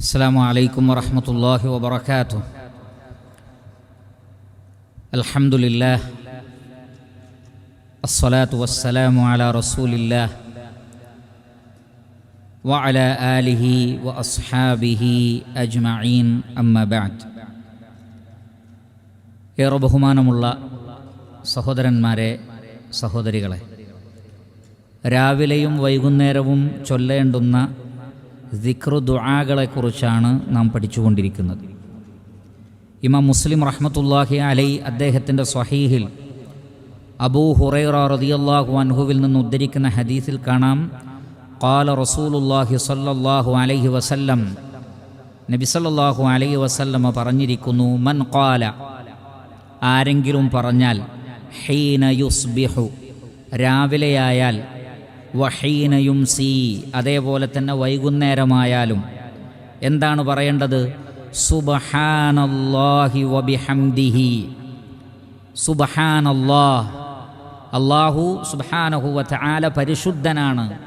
السلام عليكم ورحمة الله وبركاته الحمد لله الصلاة والسلام على رسول الله وعلى آله وأصحابه أجمعين أما بعد ഏറെ ബഹുമാനമുള്ള സഹോദരന്മാരെ സഹോദരികളെ രാവിലെയും വൈകുന്നേരവും ചൊല്ലേണ്ടുന്ന ദിക്റു ദുആകളെക്കുറിച്ചാണ് നാം പഠിച്ചുകൊണ്ടിരിക്കുന്നത്. ഇമാം മുസ്ലിം റഹ്മത്തുല്ലാഹി അലൈ അദ്ദേഹത്തിന്റെ സ്വഹീഹിൽ അബൂ ഹുറൈറ റളിയല്ലാഹു അൻഹുവിൽ നിന്ന് ഉദ്ധരിക്കുന്ന ഹദീസിൽ കാണാം. ഖാല റസൂലുല്ലാഹി സ്വല്ലല്ലാഹു അലൈഹി വസല്ലം നബി സല്ലല്ലാഹു അലൈഹി വസല്ലമ പറഞ്ഞിരിക്കുന്നു മൻ ഖാല ആരെങ്കിലും പറഞ്ഞാൽ ഹീന യുസ്ബിഹു രാവിലെയായാൽ വഹീന സി അതേപോലെ തന്നെ വൈകുന്നേരമായാലും. എന്താണ് പറയേണ്ടത്? സുബഹാനല്ലാഹി വബിഹംദിഹി സുബഹാനല്ലാഹ്. അള്ളാഹു സുബഹാനഹു വതആല പരിശുദ്ധനാണ്.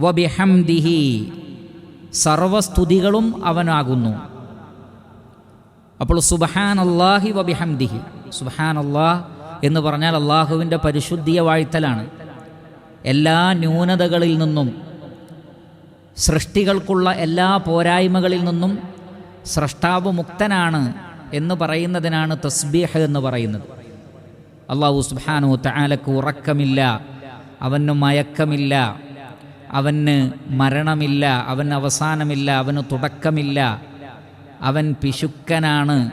വബിഹംദിഹി സർവസ്തുതികളും അവനാകുന്നു. അപ്പോൾ സുബഹാൻ അള്ളാഹി വബിഹംദിഹി സുബഹാൻ അള്ളാഹ് എന്ന് പറഞ്ഞാൽ അള്ളാഹുവിന്റെ പരിശുദ്ധിയെ വാഴ്ത്തലാണ്. എല്ലാ ന്യൂനതകളിൽ നിന്നും സൃഷ്ടികൾക്കുള്ള എല്ലാ പോരായ്മകളിൽ നിന്നും സ്രഷ്ടാവ് മുക്തനാണ് എന്ന് പറയുന്നതിനാണ് തസ്ബീഹ് എന്ന് പറയുന്നത്. അള്ളാഹു സുബാനു താലക്ക് ഉറക്കമില്ല അവന് മയക്കമില്ല അവന് മരണമില്ല അവന് അവസാനമില്ല അവന് തുടക്കമില്ല അവൻ പിശുക്കനാണ്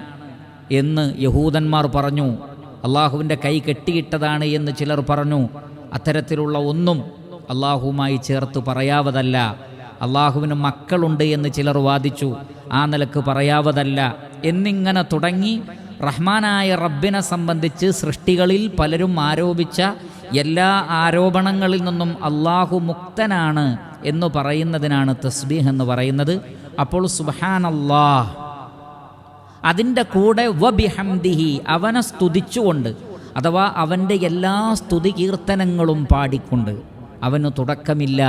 എന്ന് യഹൂദന്മാർ പറഞ്ഞു. അള്ളാഹുവിന്റെ കൈ കെട്ടിയിട്ടതാണ് എന്ന് ചിലർ പറഞ്ഞു. അത്തരത്തിലുള്ള ഒന്നും അള്ളാഹുവുമായി ചേർത്ത് പറയാവതല്ല. അള്ളാഹുവിന് മക്കളുണ്ട് എന്ന് ചിലർ വാദിച്ചു. ആ നിലയ്ക്ക് പറയാവതല്ല. എന്നിങ്ങനെ തുടങ്ങി റഹ്മാനായ റബ്ബിനെ സംബന്ധിച്ച് സൃഷ്ടികളിൽ പലരും ആരോപിച്ച എല്ലാ ആരോപണങ്ങളിൽ നിന്നും അള്ളാഹു മുക്തനാണ് എന്ന് പറയുന്നതിനാണ് തസ്ബീഹ് എന്ന് പറയുന്നത്. അപ്പോൾ സുബഹാൻ അള്ളാഹ് അതിന്റെ കൂടെ വബിഹംദിഹി അവനെ സ്തുതിച്ചുകൊണ്ട് അഥവാ അവന്റെ എല്ലാ സ്തുതി കീർത്തനങ്ങളും പാടിക്കൊണ്ട് അവന് തുടക്കമില്ല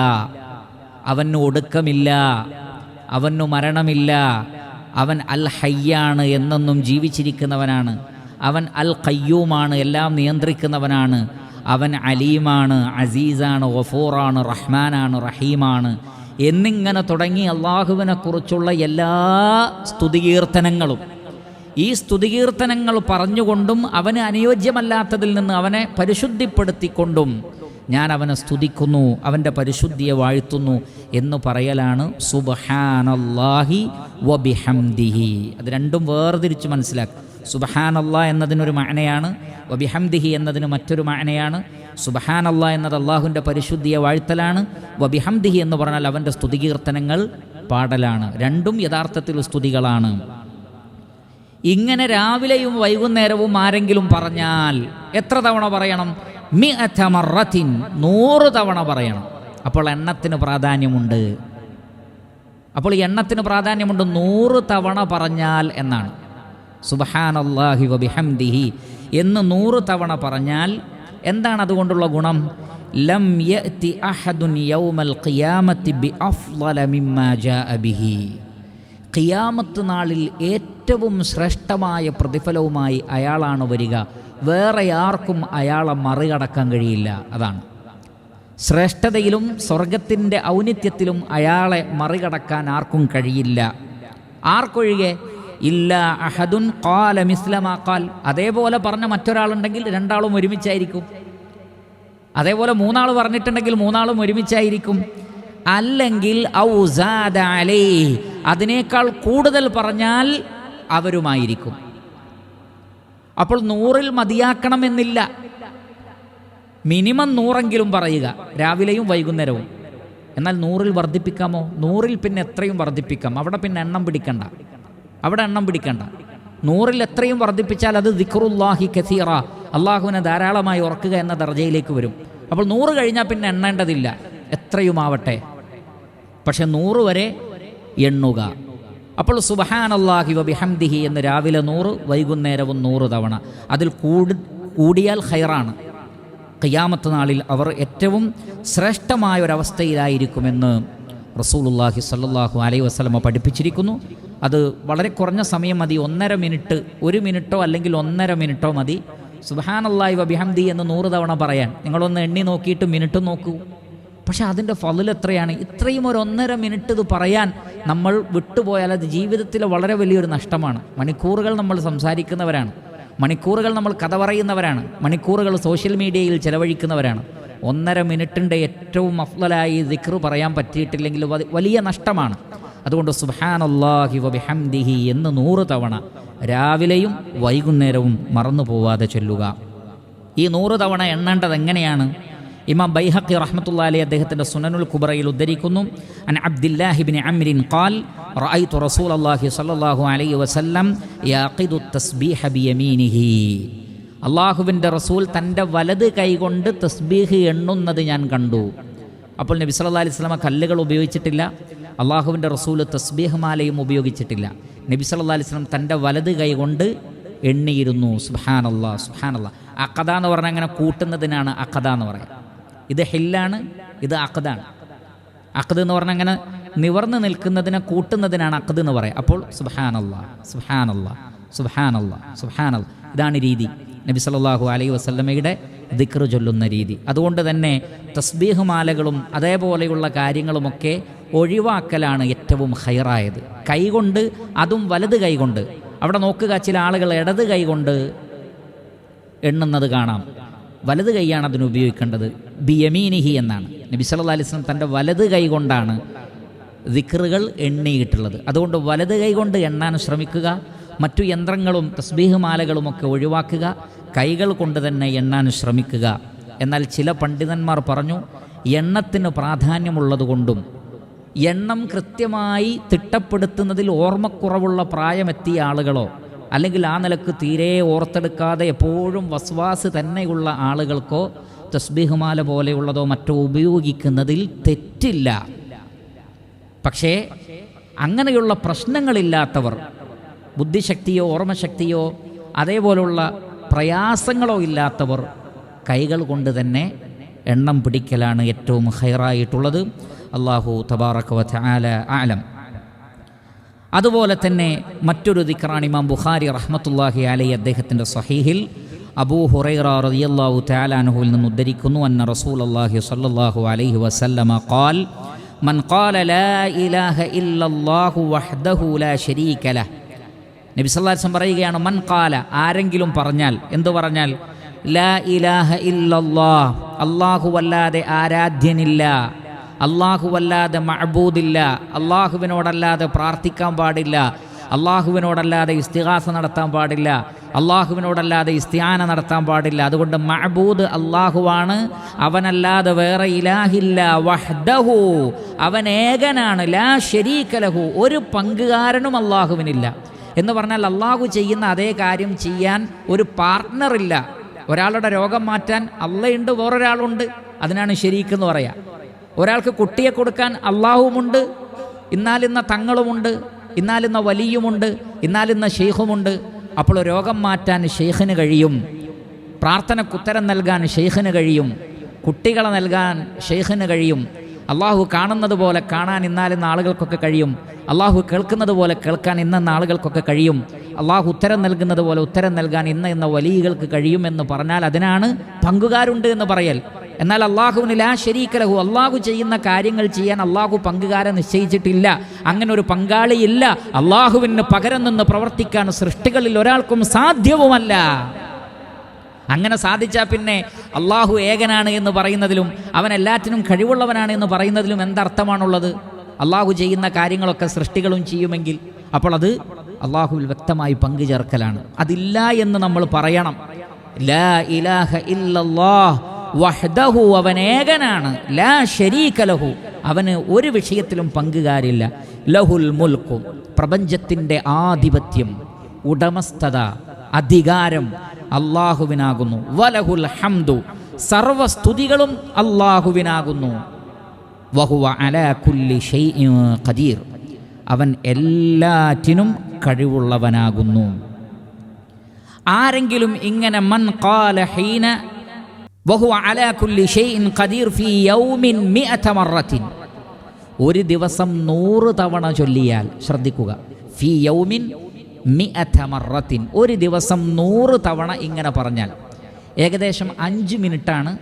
അവന് ഒടുക്കമില്ല അവനു മരണമില്ല അവൻ അൽ ഹയ്യാണ് എന്നെന്നും ജീവിച്ചിരിക്കുന്നവനാണ് അവൻ അൽ ഖയ്യൂമാണ് എല്ലാം നിയന്ത്രിക്കുന്നവനാണ് അവൻ അലീമാണ് അസീസാണ് വഫൂറാണ് റഹ്മാനാണ് റഹീമാണ് എന്നിങ്ങനെ തുടങ്ങി അള്ളാഹുവിനെക്കുറിച്ചുള്ള എല്ലാ സ്തുതികീർത്തനങ്ങളും ഈ സ്തുതികീർത്തനങ്ങൾ പറഞ്ഞുകൊണ്ടും അവന് അനുയോജ്യമല്ലാത്തതിൽ നിന്ന് അവനെ പരിശുദ്ധിപ്പെടുത്തിക്കൊണ്ടും ഞാൻ അവനെ സ്തുതിക്കുന്നു അവന്റെ പരിശുദ്ധിയെ വാഴ്ത്തുന്നു എന്ന് പറയലാണ് സുബഹാനല്ലാഹി വബിഹംദിഹി. അത് രണ്ടും വേർതിരിച്ച് മനസ്സിലാക്കുക. സുബഹാനല്ലാ എന്നതിനൊരു മാനയാണ് വബിഹംദിഹി എന്നതിന് മറ്റൊരു മാനയാണ് സുബഹാനല്ലാ എന്നത് അള്ളാഹുവിന്റെ പരിശുദ്ധിയെ വാഴ്ത്തലാണ് വബിഹംദിഹി എന്ന് പറഞ്ഞാൽ അവന്റെ സ്തുതികീർത്തനങ്ങൾ പാടലാണ്. രണ്ടും യഥാർത്ഥത്തിൽ സ്തുതികളാണ്. ഇങ്ങനെ രാവിലെയും വൈകുന്നേരവും ആരെങ്കിലും പറഞ്ഞാൽ എത്ര തവണ പറയണം? മി മറത്തിൻ നൂറ് തവണ പറയണം. അപ്പോൾ എണ്ണത്തിന് പ്രാധാന്യമുണ്ട്. അപ്പോൾ ഈ എണ്ണത്തിന് പ്രാധാന്യമുണ്ട് നൂറ് തവണ പറഞ്ഞാൽ എന്നാണ്. സുബഹാനല്ലാഹി വബിഹംദിഹി. എന്ന് നൂറ് തവണ പറഞ്ഞാൽ എന്താണ് അതുകൊണ്ടുള്ള ഗുണം? ലം അഹദുൻ യൗമൽ ഖിയാമത്തി ബി അഫ്ളല മിമ്മാ ജാഅ ബിഹി. ഖിയാമത്ത് നാളിൽ ഏറ്റവും ശ്രേഷ്ഠമായ പ്രതിഫലവുമായി അയാളാണ് വരിക. വേറെ ആർക്കും അയാളെ മറികടക്കാൻ കഴിയില്ല. അതാണ്. ശ്രേഷ്ഠതയിലും സ്വർഗത്തിന്റെ ഔന്നിത്യത്തിലും അയാളെ മറികടക്കാൻ ആർക്കും കഴിയില്ല. ആർക്കൊഴികെ? ഇല്ല അഹദുൻ കാല മിസ്ലമാ കാൽ അതേപോലെ പറഞ്ഞ മറ്റൊരാളുണ്ടെങ്കിൽ രണ്ടാളും ഒരുമിച്ചായിരിക്കും. അതേപോലെ മൂന്നാൾ പറഞ്ഞിട്ടുണ്ടെങ്കിൽ മൂന്നാളും ഒരുമിച്ചായിരിക്കും. അല്ലെങ്കിൽ ഔസാദ അലേ അതിനേക്കാൾ കൂടുതൽ പറഞ്ഞാൽ അവരുമായിരിക്കും. അപ്പോൾ നൂറിൽ മതിയാക്കണമെന്നില്ല. മിനിമം നൂറെങ്കിലും പറയുക രാവിലെയും വൈകുന്നേരവും. എന്നാൽ നൂറിൽ വർദ്ധിപ്പിക്കാമോ? നൂറിൽ പിന്നെ എത്രയും വർദ്ധിപ്പിക്കാം. അവിടെ പിന്നെ എണ്ണം പിടിക്കണ്ട. അവിടെ എണ്ണം പിടിക്കണ്ട. നൂറിൽ എത്രയും വർദ്ധിപ്പിച്ചാൽ അത് ദിക്റുല്ലാഹി കസീറ. അള്ളാഹുവിനെ ധാരാളമായി ഉറക്കുക എന്ന ദർജയിലേക്ക് വരും. അപ്പോൾ നൂറ് കഴിഞ്ഞാൽ പിന്നെ എണ്ണേണ്ടതില്ല. എത്രയുമാവട്ടെ. പക്ഷെ നൂറ് വരെ എണ്ണുക. അപ്പോൾ സുബഹാൻ അള്ളാഹി വബിഹംദിഹി എന്ന് രാവിലെ നൂറ് വൈകുന്നേരവും നൂറ് തവണ. അതിൽ കൂടി കൂടിയാൽ ഹൈറാണ് ഖിയാമത്ത് നാളിൽ അവർ ഏറ്റവും ശ്രേഷ്ഠമായ ഒരവസ്ഥയിലായിരിക്കുമെന്ന് റസൂലുല്ലാഹി സല്ലാഹു അലൈ വസ്ലമ പഠിപ്പിച്ചിരിക്കുന്നു. അത് വളരെ കുറഞ്ഞ സമയം മതി. ഒന്നര മിനിറ്റ് ഒരു മിനിറ്റോ അല്ലെങ്കിൽ ഒന്നര മിനിറ്റോ മതി. സുബഹാനല്ലാഹി വബിഹംദി എന്ന് നൂറ് തവണ പറയാൻ. നിങ്ങളൊന്ന് എണ്ണി നോക്കിയിട്ട് മിനിറ്റ് നോക്കൂ. പക്ഷെ അതിന്റെ ഫലിൽ എത്രയാണ്? ഇത്രയും ഒരു ഒന്നര മിനിറ്റ് ഇത് പറയാൻ നമ്മൾ വിട്ടുപോയാൽ അത് ജീവിതത്തിലെ വളരെ വലിയൊരു നഷ്ടമാണ്. മണിക്കൂറുകൾ നമ്മൾ സംസാരിക്കുന്നവരാണ്. മണിക്കൂറുകൾ നമ്മൾ കഥ പറയുന്നവരാണ്. മണിക്കൂറുകൾ സോഷ്യൽ മീഡിയയിൽ ചിലവഴിക്കുന്നവരാണ്. ഒന്നര മിനിറ്റിന്റെ ഏറ്റവും അഫ്ലലായി ദിക്ർ പറയാൻ പറ്റിയിട്ടില്ലെങ്കിൽ വലിയ നഷ്ടമാണ്. അതുകൊണ്ട് സുബാനല്ലാഹി വബിഹംദിഹി എന്ന് നൂറ് തവണ രാവിലെയും വൈകുന്നേരവും മറന്നു പോവാതെ ചൊല്ലുക. ഈ നൂറ് തവണ എണ്ണേണ്ടത് എങ്ങനെയാണ്? ഇമാം ബൈഹക്കി റഹ്മത്തുള്ള അലി അദ്ദേഹത്തിന്റെ സുനനുൽ കുബറയിൽ ഉദ്ധരിക്കുന്നു അൻ അബ്ദില്ലാഹിബിൻ അമ്രിൻ ഖാൽ റഅയ്തു റസൂലല്ലാഹി സ്വല്ലല്ലാഹു അലൈഹി വസല്ലം യാഖിദു തസ്ബീഹ ബിയമീനിഹി. അള്ളാഹുവിന്റെ റസൂൽ തന്റെ വലത് കൈകൊണ്ട് തസ്ബീഹ് എണ്ണുന്നത് ഞാൻ കണ്ടു. അപ്പോൾ നബി സല്ലാ അലൈഹി സ്വലമ കല്ലുകൾ ഉപയോഗിച്ചിട്ടില്ല അള്ളാഹുവിന്റെ റസൂൽ തസ്ബീഹ് മാലയും ഉപയോഗിച്ചിട്ടില്ല. നബി സല്ലാ അലൈഹി വസല്ലം തന്റെ വലത് കൈകൊണ്ട് എണ്ണിയിരുന്നു. സുബ്ഹാനല്ലാ സുബ്ഹാനല്ലാ അക്കഥ എന്ന് പറഞ്ഞാൽ അങ്ങനെ കൂട്ടുന്നതിനാണ് അക്കഥ എന്ന് പറയുക ഇത് ഹില്ലാണ് ഇത് അക്കതാണ് അക്കത് എന്ന് പറഞ്ഞാൽ അങ്ങനെ നിവർന്ന് നിൽക്കുന്നതിനെ കൂട്ടുന്നതിനാണ് അക്കത് എന്ന് പറയുക. അപ്പോൾ സുബ്ഹാനല്ലാ സുബ്ഹാനല്ലാ സുബ്ഹാനല്ലാ സുബ്ഹാനല്ലാ ഇതാണ് രീതി. നബി സല്ലല്ലാഹു അലൈഹി വസല്ലമയുടെ ദിക്റ് ചൊല്ലുന്ന രീതി. അതുകൊണ്ട് തന്നെ തസ്ബീഹ് മാലകളും അതേപോലെയുള്ള കാര്യങ്ങളുമൊക്കെ ഒഴിവാക്കലാണ് ഏറ്റവും ഹൈറായത് കൈകൊണ്ട് അതും വലത് കൈകൊണ്ട്. അവിടെ നോക്കുക ചില ആളുകൾ ഇടത് കൈകൊണ്ട് എണ്ണുന്നത് കാണാം. വലത് കൈയാണ് അതിന് ഉപയോഗിക്കേണ്ടത്. ബിയമീനിഹി എന്നാണ്. നബി സല്ലാ അലൈഹി വസല്ലം തന്റെ വലത് കൈ കൊണ്ടാണ് ദിക്റുകൾ എണ്ണിയിട്ടുള്ളത്. അതുകൊണ്ട് വലത് കൈ കൊണ്ട് എണ്ണാൻ ശ്രമിക്കുക മറ്റു യന്ത്രങ്ങളും തസ്ബീഹ് മാലകളും ഒക്കെ ഒഴിവാക്കുക കൈകൾ കൊണ്ട് തന്നെ എണ്ണാൻ ശ്രമിക്കുക. എന്നാൽ ചില പണ്ഡിതന്മാർ പറഞ്ഞു എണ്ണത്തിന് പ്രാധാന്യമുള്ളതുകൊണ്ടും എണ്ണം കൃത്യമായി തിട്ടപ്പെടുത്തുന്നതിൽ ഓർമ്മക്കുറവുള്ള പ്രായമെത്തിയ ആളുകളോ അല്ലെങ്കിൽ ആ നിലയ്ക്ക് തീരെ ഓർത്തെടുക്കാതെ എപ്പോഴും വസ്വാസ് തന്നെയുള്ള ആളുകൾക്കോ തസ്ബിഹുമാല പോലെയുള്ളതോ മറ്റോ ഉപയോഗിക്കുന്നതിൽ തെറ്റില്ല. പക്ഷേ അങ്ങനെയുള്ള പ്രശ്നങ്ങളില്ലാത്തവർ ബുദ്ധിശക്തിയോ ഓർമ്മശക്തിയോ അതേപോലുള്ള പ്രയാസങ്ങളോ ഇല്ലാത്തവർ കൈകൾ കൊണ്ട് തന്നെ എണ്ണം പിടിക്കലാണ് ഏറ്റവും ഹൈറായിട്ടുള്ളത്. അള്ളാഹു തബാറക വ തആല ആലം അതുപോലെ തന്നെ മറ്റൊരു ദിക്റാണ് ഇമാം ബുഖാരി റഹ്മത്തുല്ലാഹി അലൈ അദ്ദേഹത്തിന്റെ സഹീഹിൽ അബൂ ഹുറൈറ റളിയല്ലാഹു തആലാനുഹുവിൽ നിന്ന് ഉദ്ധരിക്കുന്നു അന്ന റസൂൽ അള്ളാഹി സല്ലാഹു അലൈഹി വസല്ലമ ഖാൽ മൻ ഖാല ലാ ഇലാഹ ഇല്ലല്ലാഹു വഹ്ദഹു ലാ ശരീക ലഹ്. നബി വസല്ലം പറയുകയാണ് മൻ ഖാല ആരെങ്കിലും പറഞ്ഞാൽ എന്തു പറഞ്ഞാൽ ലാ ഇലാഹ ഇല്ലല്ലാഹ് അല്ലാഹുവല്ലാതെ ആരാധ്യനില്ല. അള്ളാഹുവല്ലാതെ മഅബൂദില്ല. അള്ളാഹുവിനോടല്ലാതെ പ്രാർത്ഥിക്കാൻ പാടില്ല. അള്ളാഹുവിനോടല്ലാതെ ഇസ്തിഹാസ നടത്താൻ പാടില്ല. അള്ളാഹുവിനോടല്ലാതെ ഇസ്തിയാന നടത്താൻ പാടില്ല. അതുകൊണ്ട് മഅബൂദ് അള്ളാഹുവാണ് അവനല്ലാതെ വേറെ ഇലാഹില്ല. വഹ്ദഹു. അവൻ ഏകനാണ്. ലാ ശരീകലഹു ഒരു പങ്കുകാരനും അള്ളാഹുവിനില്ല എന്ന് പറഞ്ഞാൽ അള്ളാഹു ചെയ്യുന്ന അതേ കാര്യം ചെയ്യാൻ ഒരു പാർട്ട്ണറില്ല ഒരാളുടെ രോഗം മാറ്റാൻ അള്ളയുണ്ട് വേറൊരാളുണ്ട്. അതിനാണ് ശരീക്കെന്ന് പറയാം. ഒരാൾക്ക് കുട്ടിയെ കൊടുക്കാൻ അള്ളാഹുമുണ്ട് ഇന്നാലിന്ന തങ്ങളുമുണ്ട് ഇന്നാലിന്ന വലിയുമുണ്ട് ഇന്നാലിന്ന ഷെയ്ഖുമുണ്ട് അപ്പോൾ രോഗം മാറ്റാൻ ഷെയ്ഖിന് കഴിയും പ്രാർത്ഥനയ്ക്ക് ഉത്തരം നൽകാൻ ഷെയ്ഖിന് കഴിയും കുട്ടികളെ നൽകാൻ ഷെയ്ഖിന് കഴിയും. അള്ളാഹു കാണുന്നത് പോലെ കാണാൻ ഇന്നാലിന്ന ആളുകൾക്കൊക്കെ കഴിയും. അള്ളാഹു കേൾക്കുന്നത് പോലെ കേൾക്കാൻ ഇന്നെന്ന ആളുകൾക്കൊക്കെ കഴിയും. അള്ളാഹു ഉത്തരം നൽകുന്നത് പോലെ ഉത്തരം നൽകാൻ ഇന്ന ഇന്ന വലിയകൾക്ക് കഴിയുമെന്ന് പറഞ്ഞാൽ അതിനാണ് പങ്കുകാരുണ്ട് എന്ന് പറയൽ. എന്നാൽ അള്ളാഹുവിന് ലാ ശരീക്കലഹു അള്ളാഹു ചെയ്യുന്ന കാര്യങ്ങൾ ചെയ്യാൻ അള്ളാഹു പങ്കുകാരെ നിശ്ചയിച്ചിട്ടില്ല. അങ്ങനെ ഒരു പങ്കാളിയില്ല. അള്ളാഹുവിന് പകരം നിന്ന് പ്രവർത്തിക്കാൻ സൃഷ്ടികളിൽ ഒരാൾക്കും സാധ്യവുമല്ല. അങ്ങനെ സാധിച്ചാൽ പിന്നെ അള്ളാഹു ഏകനാണ് എന്ന് പറയുന്നതിലും അവൻ എല്ലാറ്റിനും കഴിവുള്ളവനാണ് എന്ന് പറയുന്നതിലും എന്തർത്ഥമാണുള്ളത്? അള്ളാഹു ചെയ്യുന്ന കാര്യങ്ങളൊക്കെ സൃഷ്ടികളും ചെയ്യുമെങ്കിൽ അപ്പോൾ അത് അള്ളാഹുവിൽ വ്യക്തമായി പങ്കുചേർക്കലാണ്. അതില്ല എന്ന് നമ്മൾ പറയണം. ലാ ഇലാഹ ഇല്ലല്ലാഹ് വഹ്ദഹു അവൻ ലാ ലാ ശരീകലഹു അവന് ഒരു വിഷയത്തിലും പങ്കുകാരില്ല. ലഹുൽ മുൽക്കു. പ്രപഞ്ചത്തിന്റെ ആധിപത്യം ഉടമസ്ഥത അധികാരം അള്ളാഹുവിനാകുന്നു. വലഹുൽ ഹംദു. സർവസ്തുതികളും അള്ളാഹുവിനാകുന്നു. വഹുവ അലാ കുല്ലി ഖദീർ. അവൻ എല്ലാറ്റിനും കഴിവുള്ളവനാകുന്നു. ആരെങ്കിലും ഇങ്ങനെ മൻ ഖാല ഹീന വഹുവ അലാ കുല്ലി ഷൈഇൻ ഖദീർ ഫീ യൗമിൻ മിഅത മറത്തിൻ. ഒരു ദിവസം നൂറ് തവണ ചൊല്ലിയാൽ ശ്രദ്ധിക്കുക. ഫി യൗമിൻ മിഅത മറത്തിൻ. ഒരു ദിവസം നൂറ് തവണ ഇങ്ങനെ പറഞ്ഞാൽ. ഏകദേശം അഞ്ച് മിനിറ്റാണ്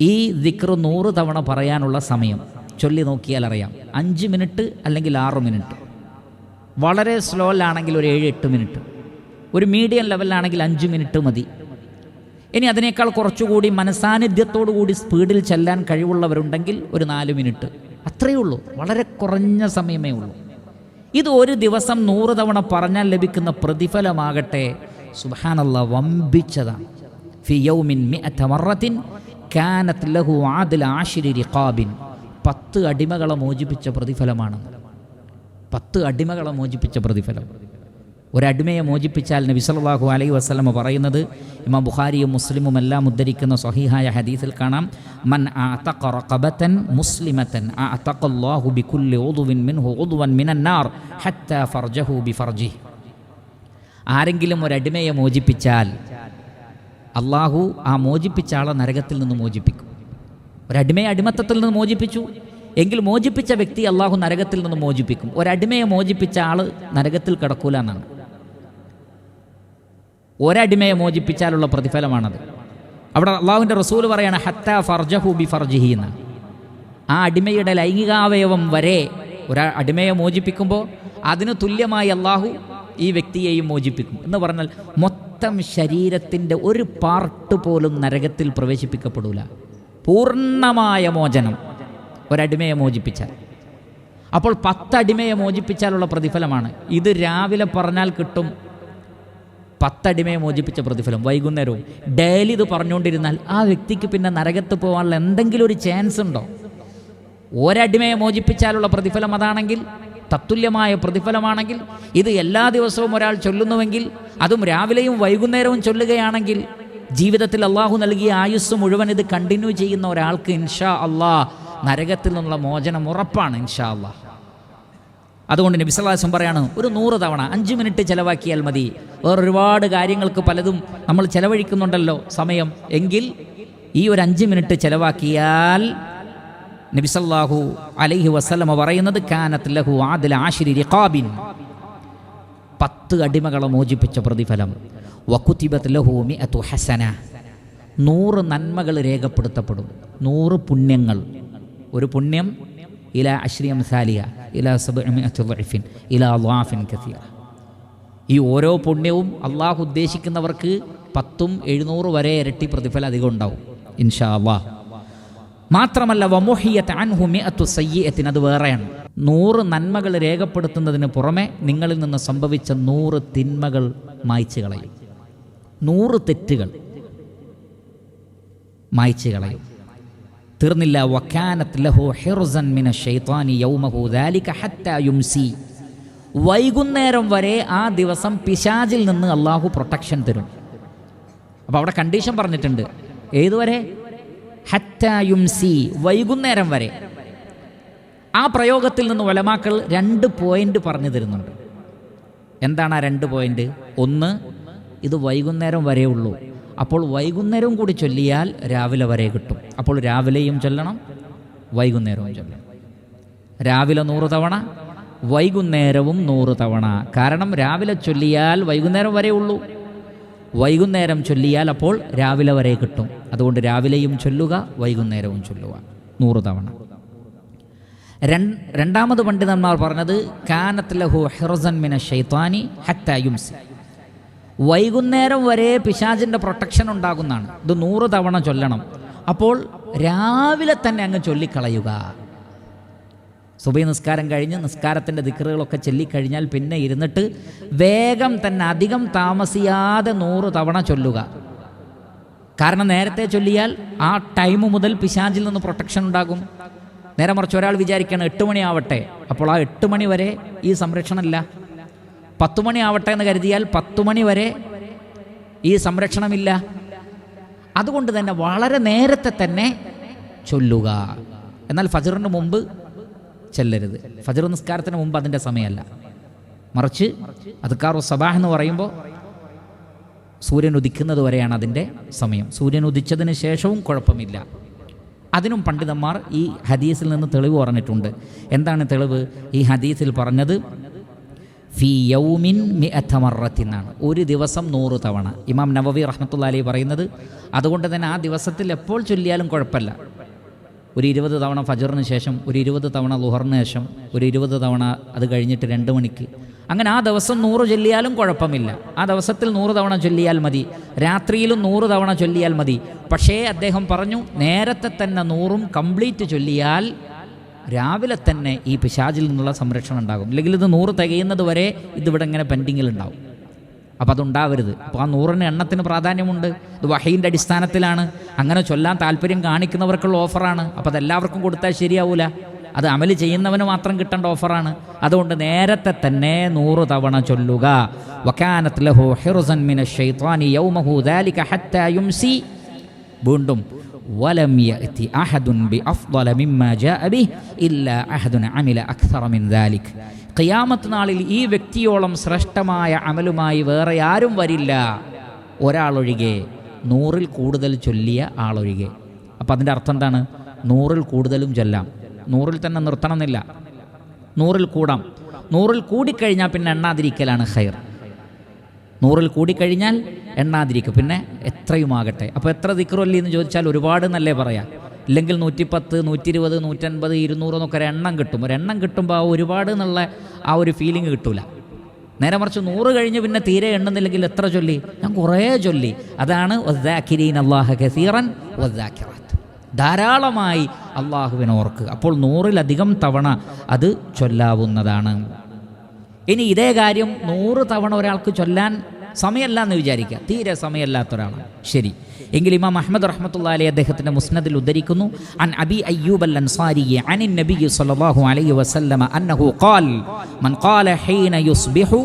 ഈ ദിക്ർ നൂറ് തവണ പറയാനുള്ള സമയം. ചൊല്ലി നോക്കിയാൽ അറിയാം. അഞ്ച് മിനിറ്റ് അല്ലെങ്കിൽ ആറ് മിനിറ്റ്. വളരെ സ്ലോയിലാണെങ്കിൽ ഒരു ഏഴ് എട്ട് മിനിറ്റ്. ഒരു മീഡിയം ലെവലിലാണെങ്കിൽ അഞ്ച് മിനിറ്റ് മതി. ഇനി അതിനേക്കാൾ കുറച്ചുകൂടി മനസാന്നിധ്യത്തോടു കൂടി സ്പീഡിൽ ചെല്ലാൻ കഴിവുള്ളവരുണ്ടെങ്കിൽ ഒരു നാല് മിനിറ്റ്. അത്രയേ ഉള്ളൂ. വളരെ കുറഞ്ഞ സമയമേ ഉള്ളൂ. ഇത് ഒരു ദിവസം നൂറ് തവണ പറഞ്ഞാൽ ലഭിക്കുന്ന പ്രതിഫലമാകട്ടെ. സുബാനല്ല വമ്പിച്ചതാണ്. ഫി യൗമിൻ മിഅത മറത്തിൻ കാനത്ത് ലഹു ആദിൽ പത്ത് അടിമകളെ മോചിപ്പിച്ച പ്രതിഫലമാണ്. പത്ത് അടിമകളെ മോചിപ്പിച്ച പ്രതിഫലം. ഒരടിമയെ മോചിപ്പിച്ചാൽ നബി സല്ലല്ലാഹു അലൈഹി വസല്ലമ പറയുന്നത് ഇമാം ബുഖാരിയും മുസ്ലിമും എല്ലാം ഉദ്ധരിക്കുന്ന സ്വഹീഹായ ഹദീസിൽ കാണാം മൻ അഅതഖ റഖബതൻ മുസ്ലിമതൻ അഅതഖല്ലാഹു ബികുല്ലി ഉദുവിൻ മിൻഹു ഉദുവൻ മിനന്നാർ നാർ ഹത്താ ഫർജഹു ഫർജി ആരെങ്കിലും ഒരടിമയെ മോചിപ്പിച്ചാൽ അള്ളാഹു ആ മോചിപ്പിച്ച ആളെ നരകത്തിൽ നിന്ന് മോചിപ്പിക്കും. ഒരടിമയെ അടിമത്തത്തിൽ നിന്ന് മോചിപ്പിച്ചു എങ്കിൽ മോചിപ്പിച്ച വ്യക്തി അള്ളാഹു നരകത്തിൽ നിന്ന് മോചിപ്പിക്കും. ഒരടിമയെ മോചിപ്പിച്ച ആൾ നരകത്തിൽ കിടക്കൂല എന്നാണ്. ഒരടിമയെ മോചിപ്പിച്ചാലുള്ള പ്രതിഫലമാണത്. അവിടെ അള്ളാഹുവിന്റെ റസൂൽ പറയാണ് ഹത്ത ഫർജഹു ബി ഫർജിഹി ആ അടിമയുടെ ലൈംഗികാവയവം വരെ ഒരാ അടിമയെ മോചിപ്പിക്കുമ്പോൾ അതിന് തുല്യമായി അള്ളാഹു ഈ വ്യക്തിയെയും മോചിപ്പിക്കും. എന്ന് പറഞ്ഞാൽ മൊത്തം ശരീരത്തിന്റെ ഒരു പാർട്ട് പോലും നരകത്തിൽ പ്രവേശിപ്പിക്കപ്പെടൂല. പൂർണമായ മോചനം ഒരടിമയെ മോചിപ്പിച്ചാൽ. അപ്പോൾ പത്തടിമയെ മോചിപ്പിച്ചാലുള്ള പ്രതിഫലമാണ്. ഇത് രാവിലെ പറഞ്ഞാൽ കിട്ടും പത്തടിമയെ മോചിപ്പിച്ച പ്രതിഫലം. വൈകുന്നേരവും ഡെയിലി ഇത് പറഞ്ഞുകൊണ്ടിരുന്നാൽ ആ വ്യക്തിക്ക് പിന്നെ നരകത്ത് പോകാനുള്ള എന്തെങ്കിലും ഒരു ചാൻസ് ഉണ്ടോ? ഒരടിമയെ മോചിപ്പിച്ചാലുള്ള പ്രതിഫലം അതാണെങ്കിൽ തത്തുല്യമായ പ്രതിഫലമാണെങ്കിൽ ഇത് എല്ലാ ദിവസവും ഒരാൾ ചൊല്ലുന്നുവെങ്കിൽ അതും രാവിലെയും വൈകുന്നേരവും ചൊല്ലുകയാണെങ്കിൽ ജീവിതത്തിൽ അള്ളാഹു നൽകിയ ആയുസ് മുഴുവൻ ഇത് കണ്ടിന്യൂ ചെയ്യുന്ന ഒരാൾക്ക് ഇൻഷാ അള്ളാഹ് നരകത്തിൽ നിന്നുള്ള മോചനം ഉറപ്പാണ് ഇൻഷാ അള്ളാഹ്. അതുകൊണ്ട് നബിസലാസം പറയാണ് ഒരു നൂറ് തവണ അഞ്ച് മിനിറ്റ് ചിലവാക്കിയാൽ മതി. വേറൊരുപാട് കാര്യങ്ങൾക്ക് പലതും നമ്മൾ ചിലവഴിക്കുന്നുണ്ടല്ലോ. സമയം എങ്കിൽ ഈ ഒരു അഞ്ച് മിനിറ്റ് ചിലവാക്കിയാൽ നബിസല്ലാഹു അലൈഹി വസ്ലമ പറയുന്നത് കാനത്ത് ലഹു ആദിൽ ആഷിരി റിഖാബിൻ പത്ത് അടിമകളെ മോചിപ്പിച്ച പ്രതിഫലം. വക്കുത്തിബത്ത് ലഹു മിഅതു ഹസന. നൂറ് നന്മകൾ രേഖപ്പെടുത്തപ്പെടും. നൂറ് പുണ്യങ്ങൾ. ഒരു പുണ്യം ഇല അശ്രിയം അംസാലിയ ഇല സബിൻ ഇല അള്ളാഫിൻ കസീറ. ഈ ഓരോ പുണ്യവും അള്ളാഹു ഉദ്ദേശിക്കുന്നവർക്ക് പത്തും എഴുന്നൂറ് വരെ ഇരട്ടി പ്രതിഫലം അധികം ഉണ്ടാവും. ഇൻഷാ മാത്രമല്ല അത് വേറെയാണ്. നൂറ് നന്മകൾ രേഖപ്പെടുത്തുന്നതിന് പുറമെ നിങ്ങളിൽ നിന്ന് സംഭവിച്ച നൂറ് തിന്മകൾ മായ്ച്ചു കളയും. നൂറ് തെറ്റുകൾ മായ്ച്ചു കളയും. തീർന്നില്ല. വക്കാനത്ത് ലഹു ഹിർസൻ മിന ഷെയ്ത്താനി യൗമഹു ദാലിക ഹത്താ യുംസി. വൈകുന്നേരം വരെ ആ ദിവസം പിശാചിൽ നിന്ന് അള്ളാഹു പ്രൊട്ടക്ഷൻ തരും. അപ്പോൾ അവിടെ കണ്ടീഷൻ പറഞ്ഞിട്ടുണ്ട്. ഏതുവരെ ഹത്താ യുംസി വൈകുന്നേരം വരെ. ആ പ്രയോഗത്തിൽ നിന്ന് വലമാക്കൾ രണ്ട് പോയിന്റ് പറഞ്ഞു തരുന്നുണ്ട്. എന്താണ് ആ രണ്ട് പോയിന്റ്? ഒന്ന് ഇത് വൈകുന്നേരം വരെ ഉള്ളൂ. അപ്പോൾ വൈകുന്നേരവും കൂടി ചൊല്ലിയാൽ രാവിലെ വരെ കിട്ടും. അപ്പോൾ രാവിലെയും ചൊല്ലണം വൈകുന്നേരവും ചൊല്ലണം. രാവിലെ നൂറ് തവണ വൈകുന്നേരവും നൂറ് തവണ. കാരണം രാവിലെ ചൊല്ലിയാൽ വൈകുന്നേരം വരെ ഉള്ളൂ. വൈകുന്നേരം ചൊല്ലിയാൽ അപ്പോൾ രാവിലെ വരെ കിട്ടും. അതുകൊണ്ട് രാവിലെയും ചൊല്ലുക വൈകുന്നേരവും ചൊല്ലുക. നൂറ് തവണ. രണ്ടാമത് പണ്ഡിതന്മാർ പറഞ്ഞത് കാനത്ത് ലഹു ഹെറസൻ മിന ഷെയ്ത്താനി ഹത്തായുംസി വൈകുന്നേരം വരെ പിശാചിന്റെ പ്രൊട്ടക്ഷൻ ഉണ്ടാകുന്നതാണ്. ഇത് നൂറ് തവണ ചൊല്ലണം. അപ്പോൾ രാവിലെ തന്നെ അങ്ങ് ചൊല്ലിക്കളയുക. സുബൈ നിസ്കാരം കഴിഞ്ഞ് നിസ്കാരത്തിന്റെ ദിക്കറുകളൊക്കെ ചൊല്ലിക്കഴിഞ്ഞാൽ പിന്നെ ഇരുന്നിട്ട് വേഗം തന്നെ അധികം താമസിയാതെ നൂറ് തവണ ചൊല്ലുക. കാരണം നേരത്തെ ചൊല്ലിയാൽ ആ ടൈം മുതൽ പിശാചിൽ നിന്ന് പ്രൊട്ടക്ഷൻ ഉണ്ടാകും. നേരെ മറിച്ച് ഒരാൾ വിചാരിക്കണം എട്ട് മണിയാവട്ടെ. അപ്പോൾ ആ എട്ട് മണി വരെ ഈ സംരക്ഷണമില്ല. പത്ത് മണി ആവട്ടെ എന്ന് കരുതിയാൽ പത്തു മണി വരെ ഈ സംരക്ഷണമില്ല. അതുകൊണ്ട് തന്നെ വളരെ നേരത്തെ തന്നെ ചൊല്ലുക. എന്നാൽ ഫജറിന് മുമ്പ് ചെല്ലരുത്. ഫജർ നിസ്കാരത്തിന് മുമ്പ് അതിന്റെ സമയമല്ല. മറിച്ച് അതുക്കാറു സബാഹ് എന്ന് പറയുമ്പോൾ സൂര്യൻ ഉദിക്കുന്നത് വരെയാണ് അതിന്റെ സമയം. സൂര്യൻ ഉദിച്ചതിന് ശേഷവും കുഴപ്പമില്ല. അതിനും പണ്ഡിതന്മാർ ഈ ഹദീസിൽ നിന്ന് തെളിവ് പറഞ്ഞിട്ടുണ്ട്. എന്താണ് തെളിവ്? ഈ ഹദീസിൽ പറഞ്ഞത് ഫി യൗമിൻ മിഅത്ത മറത്തിന്നാണ് ഒരു ദിവസം നൂറ് തവണ. ഇമാം നവവി റഹ്മത്തുള്ള അലി പറയുന്നത് അതുകൊണ്ട് തന്നെ ആ ദിവസത്തിൽ എപ്പോൾ ചൊല്ലിയാലും കുഴപ്പമില്ല. ഒരു ഇരുപത് തവണ ഫജറിന് ശേഷം ഒരു ഇരുപത് തവണ ലുഹറിന് ശേഷം ഒരു ഇരുപത് തവണ അത് കഴിഞ്ഞിട്ട് രണ്ട് മണിക്ക്. അങ്ങനെ ആ ദിവസം നൂറ് ചൊല്ലിയാലും കുഴപ്പമില്ല. ആ ദിവസത്തിൽ നൂറ് തവണ ചൊല്ലിയാൽ മതി. രാത്രിയിലും നൂറ് തവണ ചൊല്ലിയാൽ മതി. പക്ഷേ അദ്ദേഹം പറഞ്ഞു നേരത്തെ തന്നെ നൂറും കംപ്ലീറ്റ് ചൊല്ലിയാൽ രാവിലെ തന്നെ ഈ പിശാചിൽ നിന്നുള്ള സംരക്ഷണം ഉണ്ടാകും. അല്ലെങ്കിൽ ഇത് നൂറ് തികയുന്നത് വരെ ഇതിവിടെ ഇങ്ങനെ പെൻഡിങ്ങിലുണ്ടാവും അപ്പോൾ അതുണ്ടാവരുത് അപ്പോൾ ആ നൂറിന് എണ്ണത്തിന് പ്രാധാന്യമുണ്ട്. ഇത് വഹയിന്റെ അടിസ്ഥാനത്തിലാണ്. അങ്ങനെ ചൊല്ലാൻ താല്പര്യം കാണിക്കുന്നവർക്കുള്ള ഓഫറാണ്. അപ്പോൾ അതെല്ലാവർക്കും കൊടുത്താൽ ശരിയാവൂല. അത് അമൽ ചെയ്യുന്നവന് മാത്രം കിട്ടേണ്ട ഓഫറാണ്. അതുകൊണ്ട് നേരത്തെ തന്നെ നൂറ് തവണ ചൊല്ലുക. വീണ്ടും വലം യഅതി അഹദുൻ ബിഅഫ്ളല മിമ്മാ ജാഅ ബിഹ് ഇല്ലാ അഹദുൻ അമില അക്സറ മിൻ ദാലിക് ഖിയാമത്ത് നാളിൽ ഈ വ്യക്തിയോളം ശ്രേഷ്ഠമായ അമലുമായി വേറെ ആരും വരില്ല. ഒരാളൊഴികെ നൂറിൽ കൂടുതൽ ചൊല്ലിയ ആളൊഴികെ. അപ്പം അതിന്റെ അർത്ഥം എന്താണ്? നൂറിൽ കൂടുതലും ചൊല്ലാം. നൂറിൽ തന്നെ നിർത്തണമെന്നില്ല. നൂറിൽ കൂടാം. നൂറിൽ കൂടിക്കഴിഞ്ഞാൽ പിന്നെ എണ്ണാതിരിക്കലാണ് ഖൈർ. നൂറിൽ കൂടിക്കഴിഞ്ഞാൽ എണ്ണാതിരിക്കും. പിന്നെ എത്രയുമാകട്ടെ. അപ്പോൾ എത്ര ദിക്റുമല്ലി എന്ന് ചോദിച്ചാൽ ഒരുപാട് എന്നല്ലേ പറയാം. ഇല്ലെങ്കിൽ നൂറ്റിപ്പത്ത് നൂറ്റി ഇരുപത് നൂറ്റൻപത് ഇരുന്നൂറ് എന്നൊക്കെ ഒരു എണ്ണം കിട്ടും. ഒരു എണ്ണം കിട്ടുമ്പോൾ ആ ഒരുപാട് എന്നുള്ള ആ ഒരു ഫീലിംഗ് കിട്ടൂല. നേരെ മറിച്ച് നൂറ് കഴിഞ്ഞ് പിന്നെ തീരെ എണ്ണുന്നില്ലെങ്കിൽ എത്ര ചൊല്ലി? ഞാൻ കുറേ ചൊല്ലി. അതാണ് വദ്ദാക്കിരീൻ അള്ളാഹ കസീറൻ വദ്ദാക്കിറാത്ത് ധാരാളമായി അള്ളാഹുവിനെ ഓർക്കുക. അപ്പോൾ നൂറിലധികം തവണ അത് ചൊല്ലാവുന്നതാണ്. ഇനി ഇതേ കാര്യം നൂറ് തവണ ഒരാൾക്ക് ചൊല്ലാൻ സമയമല്ല എന്ന് വിചാരിക്കുക. തീരെ സമയമല്ലാത്ത ഒരാളാണ് ശരി. എങ്കിൽ ഇമാം അഹമ്മദ് റഹ്മത്തുള്ള അലി അദ്ദേഹത്തിന്റെ മുസ്നദിൽ ഉദ്ധരിക്കുന്നു. അൻ അബി അയ്യൂബ് അൽ അൻസാരി അനിൻ നബി സല്ലല്ലാഹു അലൈഹി വസല്ലമ അന്നഹു ഖാൽ മൻ ഖാല ഹീന യുസ്ബിഹു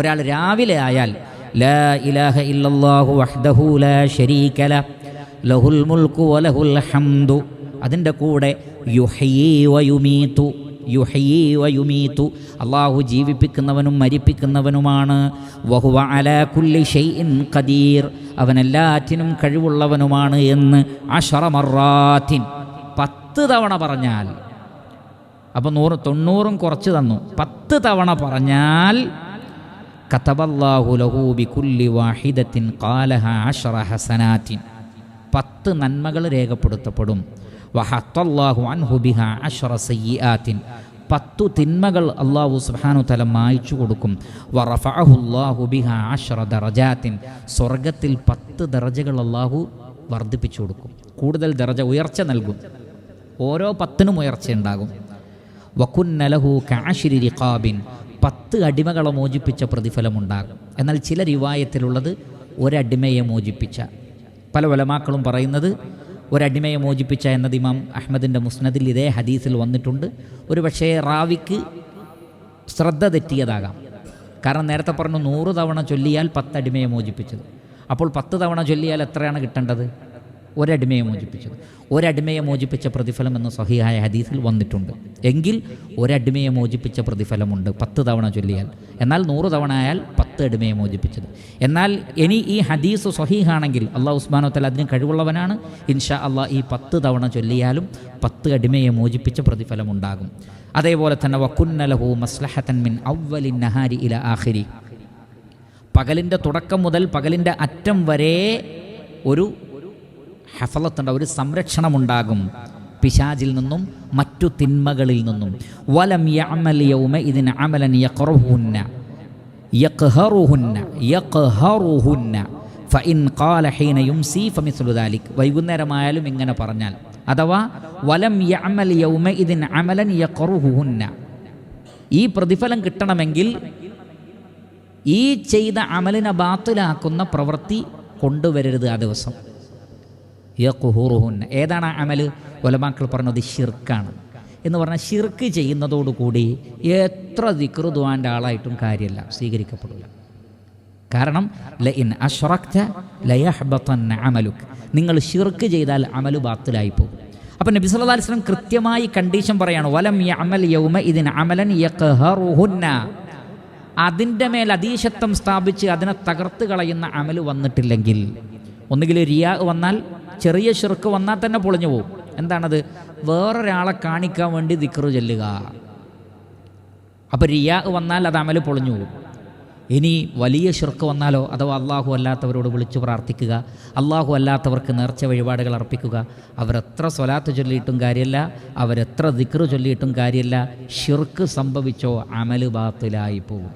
ഒരാൾ രാവിലെ ആയാൽ ലാ ഇലാഹ ഇല്ലല്ലാഹു വഹ്ദഹു ലാ ശരീക ലഹുൽ മുൽക്കു വലഹുൽ ഹംദു അതിന്റെ കൂടെ യുഹയീ വയുമീതു യുഹയീ വയുമീത്തു അള്ളാഹു ജീവിപ്പിക്കുന്നവനും മരിപ്പിക്കുന്നവനുമാണ്. വഹുവ അല കുല്ലി ഷൈഇൻ ഖദീർ. അവനെല്ലാറ്റിനും കഴിവുള്ളവനുമാണ് എന്ന് അഷറമറാത്തിൻ പത്ത് തവണ പറഞ്ഞാൽ. അപ്പോൾ നൂറ് തൊണ്ണൂറും കുറച്ച് തന്നു. പത്ത് തവണ പറഞ്ഞാൽ കതബല്ലാഹു ലഹു ബികുല്ലി വാഹിദത്തിൻ കാലഹ അഷറ ഹസനാത്തിൻ. പത്ത് നന്മകൾ രേഖപ്പെടുത്തപ്പെടും. വഹത്തല്ലാഹു അൻഹു ബിഹ അഷറ സയ്യാത്തിൻ പത്തു തിന്മകൾ അള്ളാഹു സുബ്ഹാനു തല മായ്ച്ചു കൊടുക്കും. വറഫഅഹുല്ലാഹു ബിഹ അഷറ ദറജാത്തിൻ. സ്വർഗത്തിൽ പത്ത് ദറജകൾ അള്ളാഹു വർദ്ധിപ്പിച്ചു കൊടുക്കും. കൂടുതൽ ദറജ ഉയർച്ച നൽകും. ഓരോ പത്തിനും ഉയർച്ച ഉണ്ടാകും. വക്കുന്നലഹു കാശിരി റിഖാബിൻ പത്ത് അടിമകളെ മോചിപ്പിച്ച പ്രതിഫലമുണ്ടാകും എന്നാൽ ചില റിവായത്തിലുള്ളത് ഒരടിമയെ മോചിപ്പിച്ച. പല വലമാക്കളും പറയുന്നത് ഒരടിമയെ മോചിപ്പിച്ച എന്നത് ഇമാം അഹമ്മദിന്റെ മുസ്നദിൽ ഇതേ ഹദീസിൽ വന്നിട്ടുണ്ട്. ഒരു പക്ഷേ റാവിക്ക് ശ്രദ്ധ തെറ്റിയതാകാം. കാരണം നേരത്തെ പറഞ്ഞു നൂറ് തവണ ചൊല്ലിയാൽ പത്ത് അടിമയെ മോചിപ്പിച്ചത്. അപ്പോൾ പത്ത് തവണ ചൊല്ലിയാൽ എത്രയാണ് കിട്ടേണ്ടത്? ഒരടിമയെ മോചിപ്പിച്ചത്. ഒരടിമയെ മോചിപ്പിച്ച പ്രതിഫലം എന്ന സഹിയായ ഹദീസിൽ വന്നിട്ടുണ്ട്. എങ്കിൽ ഒരടിമയെ മോചിപ്പിച്ച പ്രതിഫലമുണ്ട്. പത്ത് തവണ ചൊല്ലിയാൽ. എന്നാൽ നൂറ് തവണ ആയാൽ പത്ത് അടിമയെ മോചിപ്പിച്ചത്. എന്നാൽ ഇനി ഈ ഹദീസ് സഹീഹാണെങ്കിൽ അള്ളാഹ് ഉസ്മാനോ തല അതിന് കഴിവുള്ളവനാണ്. ഇൻഷാ അള്ളാഹ് ഈ പത്ത് തവണ ചൊല്ലിയാലും പത്ത് അടിമയെ മോചിപ്പിച്ച പ്രതിഫലമുണ്ടാകും. അതേപോലെ തന്നെ വക്കുന്നലഹു മസ്ലഹത്തൻ മിൻ അവലിൻ നഹാരി ഇല ആഖിരി. പകലിന്റെ തുടക്കം മുതൽ പകലിന്റെ അറ്റം വരെ ഒരു ഹഫലത്തുണ്ട്. ഒരു സംരക്ഷണമുണ്ടാകും പിശാജിൽ നിന്നും മറ്റു തിന്മകളിൽ നിന്നും. വലം യഅമൽ യൗമ ഇതിന് അമലൻ യഖറഹുന്ന യഖ്ഹറുഹുന്ന യഖ്ഹറുഹുന്ന. ഫഇൻ ഖാല ഹീന യുംസി വൈകുന്നേരമായാലും ഇങ്ങനെ പറഞ്ഞാൽ. അഥവാ വലം യഅമൽ യൗമ അമലൻ യഖറുഹുന്ന ഈ പ്രതിഫലം കിട്ടണമെങ്കിൽ ഈ ചെയ്ത അമലിനെ ബാത്തിലാക്കുന്ന പ്രവൃത്തി കൊണ്ടുവരരുത് ആ ദിവസം. യഖുഹുറുഹുന്ന ഏതാണ് ആ അമൽ? ഒലമാക്കൾ പറഞ്ഞത് ഷിർക്കാണ് എന്ന് പറഞ്ഞാൽ ഷിർക്ക് ചെയ്യുന്നതോടുകൂടി എത്ര ദിക്റുദ്വാന്റെ ആളായിട്ടും കാര്യമല്ല സ്വീകരിക്കപ്പെടില്ല. കാരണം ലഇൻ അഷ്റക്ത ലയഹ്ബത്തന്ന അമലുക്ക് നിങ്ങൾ ഷിർക്ക് ചെയ്താൽ അമലു ബാത്തിലായി പോകും. അപ്പം നബി സല്ലല്ലാഹു അലൈഹി വസല്ലം കൃത്യമായി കണ്ടീഷൻ പറയാണ് വലം യഅമൽ യൗമ ഇതിൻ അമലൻ യഖഹറുഹുന്ന. അതിന്റെ മേൽ അതീശത്വം സ്ഥാപിച്ച് അതിനെ തകർത്ത് കളയുന്ന അമൽ വന്നിട്ടില്ലെങ്കിൽ ഒന്നുകിൽ റിയാ വന്നാൽ ചെറിയ ഷിർക്ക് വന്നാൽ തന്നെ പൊളിഞ്ഞു പോകും എന്താണത്? വേറൊരാളെ കാണിക്കാൻ വേണ്ടി ദിക്റ് ചെല്ലുക. അപ്പോൾ റിയാ വന്നാൽ അത് അമൽ പൊളിഞ്ഞു പോകും ഇനി വലിയ ഷിർക്ക് വന്നാലോ അഥവാ അള്ളാഹു അല്ലാത്തവരോട് വിളിച്ചു പ്രാർത്ഥിക്കുക അള്ളാഹു അല്ലാത്തവർക്ക് നേർച്ച വഴിപാടുകൾ അർപ്പിക്കുക അവരെത്ര സ്വലാത്ത് ചൊല്ലിയിട്ടും കാര്യമല്ല അവരെത്ര ദിക്റ് ചൊല്ലിയിട്ടും കാര്യമല്ല ഷിർക്ക് സംഭവിച്ചോ അമൽ ബാത്തിലായി പോകും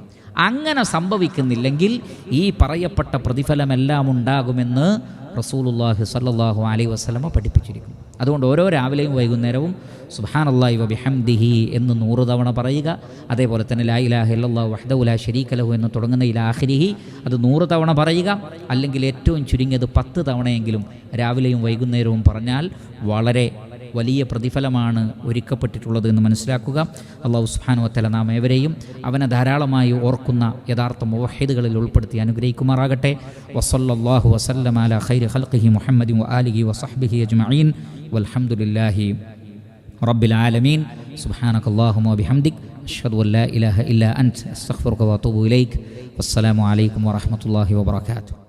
അങ്ങനെ സംഭവിക്കുന്നില്ലെങ്കിൽ ഈ പറയപ്പെട്ട പ്രതിഫലമെല്ലാം ഉണ്ടാകുമെന്ന് റസൂലുള്ളാഹി സ്വല്ലല്ലാഹു അലൈഹി വസല്ലമ പഠിപ്പിച്ചിരിക്കുന്നു. അതുകൊണ്ട് ഓരോ രാവിലെയും വൈകുന്നേരവും സുബ്ഹാനല്ലാഹി വബിഹംദിഹി എന്ന് നൂറ് തവണ പറയുക അതേപോലെ തന്നെ ലാ ഇലാഹ ഇല്ലല്ലാഹു വഹ്ദഹു ലാ ശരീക ലഹു എന്ന് തുടങ്ങുന്ന ഇലാഹിരിഹി അത് നൂറ് തവണ പറയുക അല്ലെങ്കിൽ ഏറ്റവും ചുരുങ്ങിയത് പത്ത് തവണയെങ്കിലും രാവിലെയും വൈകുന്നേരവും പറഞ്ഞാൽ വളരെ വലിയ പ്രതിഫലമാണ് ഒരുക്കപ്പെട്ടിട്ടുള്ളത് എന്ന് മനസ്സിലാക്കുക. അള്ളാഹു സുഹാനു വതആല നാം ഏവരെയും അവനെ ധാരാളമായി ഓർക്കുന്ന യഥാർത്ഥ മുവഹിദുകളിൽ ഉൾപ്പെടുത്തി അനുഗ്രഹിക്കുമാറാകട്ടെ. വസല്ലല്ലാഹു വസല്ലമ അലാ ഖൈരി ഖൽഖിഹി മുഹമ്മദി വആലിഹി വസഹ്ബിഹി അജ്മഈൻ. വൽഹംദുലില്ലാഹി റബ്ബിൽ ആലമീൻ. സുബ്ഹാനക അല്ലാഹുമ്മ വബിഹംദിക് അഷ്ഹദു അൻ ലാ ഇലാഹ ഇല്ലാ അൻത. അസ്തഗ്ഫിറുക വഅതൂബു ഇലൈക്. വസ്സലാമു അലൈക്കും വറഹ്മത്തുള്ളാഹി വബറകാതുഹു